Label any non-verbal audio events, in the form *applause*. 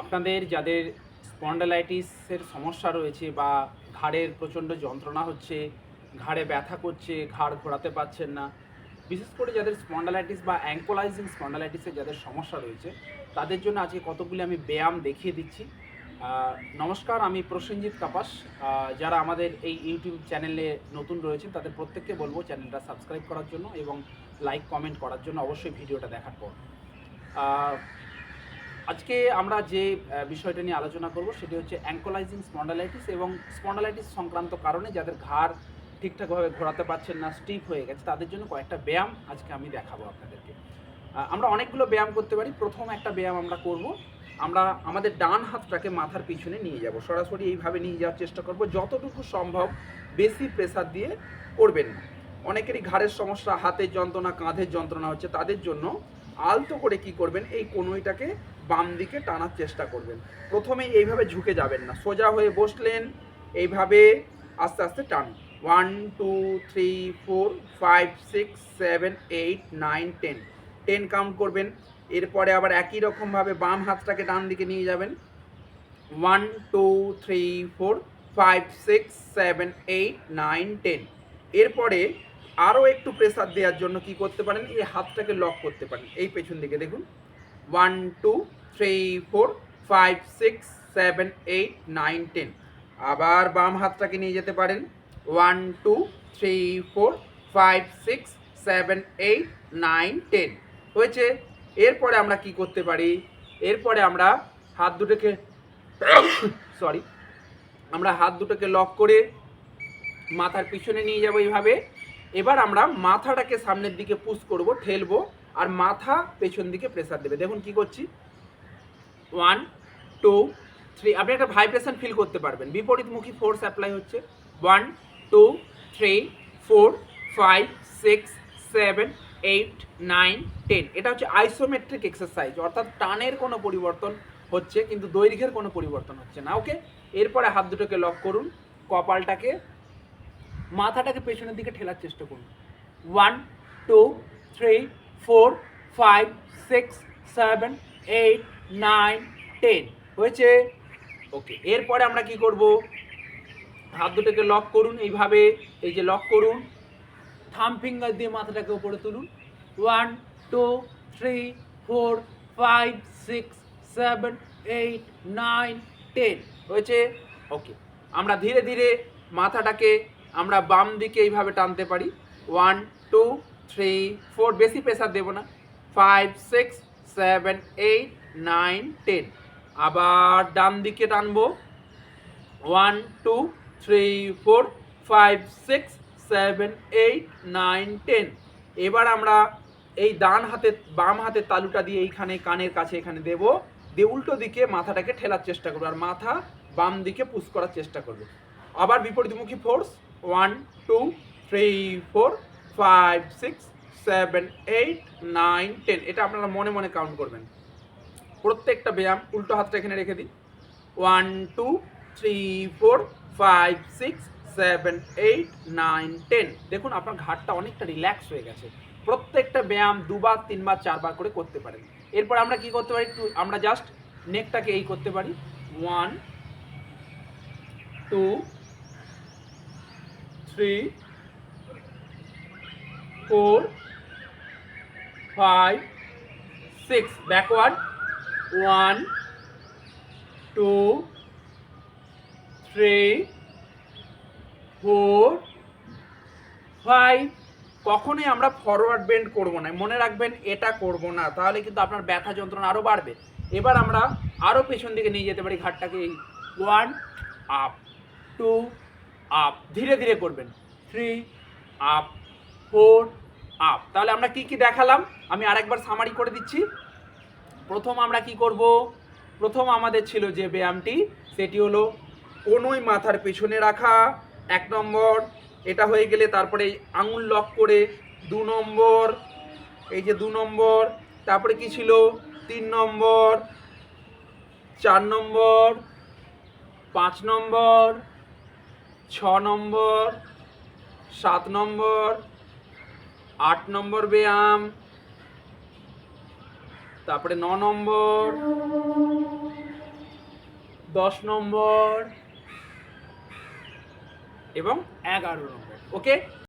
আপনাদের যাদের স্পন্ডালাইটিসের সমস্যা রয়েছে বা ঘাড়ের প্রচণ্ড যন্ত্রণা হচ্ছে, ঘাড়ে ব্যথা করছে, ঘাড় ঘোরাতে পারছেন না, বিশেষ করে যাদের স্পন্ডালাইটিস বা অ্যাঙ্কোলাইজিং স্পন্ডালাইটিসের যাদের সমস্যা রয়েছে, তাদের জন্য আজকে কতগুলি আমি ব্যায়াম দেখিয়ে দিচ্ছি। নমস্কার, আমি প্রসেনজিৎ কাপাস। যারা আমাদের এই ইউটিউব চ্যানেলে নতুন রয়েছেন, তাদের প্রত্যেককে বলব চ্যানেলটা সাবস্ক্রাইব করার জন্য এবং লাইক, কমেন্ট করার জন্য অবশ্যই ভিডিওটা দেখার পর। আজকে আমরা যে বিষয়টা নিয়ে আলোচনা করব সেটি হচ্ছে অ্যাঙ্কোলাইজিং স্পন্ডালাইটিস এবং স্পন্ডালাইটিস সংক্রান্ত কারণে যাদের ঘাড় ঠিকঠাকভাবে ঘোরাতে পারছেন না, স্টিফ হয়ে গেছে, তাদের জন্য কয়েকটা ব্যায়াম আজকে আমি দেখাবো আপনাদেরকে। আমরা অনেকগুলো ব্যায়াম করতে পারি, প্রথম একটা ব্যায়াম আমরা করব। আমরা আমাদের ডান হাতটাকে মাথার পিছনে নিয়ে যাব, সরাসরি এইভাবে নিয়ে যাওয়ার চেষ্টা করব, যতটুকু সম্ভব বেশি প্রেসার দিয়ে করবেন না। অনেকেরই ঘাড়ের সমস্যা, হাতের যন্ত্রণা, কাঁধের যন্ত্রণা হচ্ছে তাদের জন্য আলতো করে কি করবেন? এই কনুইটাকে বাম দিকে টানার চেষ্টা করবেন। প্রথমে এইভাবে ঝুঁকে যাবেন না। সোজা হয়ে বসলেন, এইভাবে আস্তে আস্তে টান one, two, three, four, five, six, seven, eight, nine, ten. Ten count করবেন। এরপরে আবার একই রকমভাবে বাম হাতটাকে ডান দিকে নিয়ে যাবেন। One, two, three, four, five, six, seven, eight, nine, ten. এরপরে আরও একটু প্রেসার দেওয়ার জন্য কি করতে পারেন? এই হাতটাকে লক করতে পারেন। এই পেছন দিকে দেখুন। One two three four five six seven eight nine ten আবার বাম হাতটাকে নিয়ে যেতে পারেন। One two three four five six seven eight nine ten হয়েছে? এরপরে আমরা কি করতে পারি? এরপরে আমরা হাত দুটোকে *coughs* সরি আমরা হাত দুটোকে লক করে মাথার পিছনে নিয়ে যাব এইভাবে। এবার আমরা মাথাটাকে সামনের দিকে পুশ করব, ঠেলবো, আর মাথা পেছন দিকে প্রেসার দেবে। দেখুন কি করছি। ওয়ান টু থ্রি আপনি একটা ভাইব্রেশন ফিল করতে পারবেন। বিপরীতমুখী ফোর্স অ্যাপ্লাই হচ্ছে। One two three four five six seven eight nine ten এটা হচ্ছে আইসোমেট্রিক এক্সারসাইজ অর্থাৎ টানের কোনো পরিবর্তন হচ্ছে, কিন্তু দৈর্ঘ্যের কোনো পরিবর্তন হচ্ছে না ওকে এরপরে হাত দুটোকে লক করুন, কপালটাকে মাথাটাকে পেছনের দিকে ঠেলার চেষ্টা করুন। One two three four five six seven eight nine ten হয়েছে? ওকে এরপরে আমরা কি করব? হাত দুটোকে লক করুন এইভাবে, এই যে লক করুন। থাম ফিঙ্গার দিয়ে মাথাটাকে উপরে তুলুন। One two three four five six seven eight nine ten হয়েছে? ওকে আমরা ধীরে ধীরে মাথাটাকে আমরা বাম দিকে এইভাবে টানতে পারি। ওয়ান টু থ্রি ফোর বেশি প্রেসার দেবো না। Five six seven eight nine ten আবার ডান দিকে টানবো। One two three four five six seven eight nine ten এবার আমরা এই ডান হাতে, বাম হাতের তালুটা দিয়ে এইখানে কানের কাছে এখানে দেব। দিয়ে উল্টো দিকে মাথাটাকে ঠেলার চেষ্টা করব। আর মাথা বাম দিকে পুশ করার চেষ্টা করবে। আবার বিপরীতমুখী force one, two, three, four, five, six, seven, eight, nine, ten. এটা আপনারা মনে মনে কাউন্ট করবেন। প্রত্যেকটা ব্যায়াম উল্টো হাতটা এখানে রেখে দিন one, two, three, four, five, six, seven, eight, nine, ten. দেখুন, আপনার ঘাটটা অনেকটা রিল্যাক্স হয়ে গেছে। প্রত্যেকটা ব্যায়াম দুবার, তিনবার, চারবার করে করতে পারেন। এরপর আমরা কি করতে পারি? আমরা জাস্ট নেকটাকে এই করতে পারি। One, two three four five six backward one two three four five কখনোই আমরা ফরওয়ার্ড বেন্ড করব না। মনে রাখবেন, এটা করব না। তাহলে কিন্তু আপনার ব্যথা যন্ত্রণা আরও বাড়বে। এবার আমরা আরও পেছন দিকে নিয়ে যেতে পারি ঘাটটাকে। এই ওয়ান আপ টু আপ ধীরে ধীরে করবেন। থ্রি আপ ফোর আপ তাহলে আমরা কি কি দেখালাম? আমি আরেকবার সামারি করে দিচ্ছি। প্রথম আমরা কি করব? প্রথম আমাদের ছিল যে ব্যায়ামটি, সেটি হলো কোনোই মাথার পেছনে রাখা, এক নম্বর, এটা হয়ে গেলে তারপরে আঙুল লক করে দু নম্বর, এই যে দু নম্বর, তারপরে কি ছিল? তিন নম্বর, চার নম্বর, পাঁচ নম্বর ছ নম্বর, সাত নম্বর, আট নম্বর ব্যায়াম, তারপরে ন নম্বর, দশ নম্বর, এবং এগারো নম্বর ওকে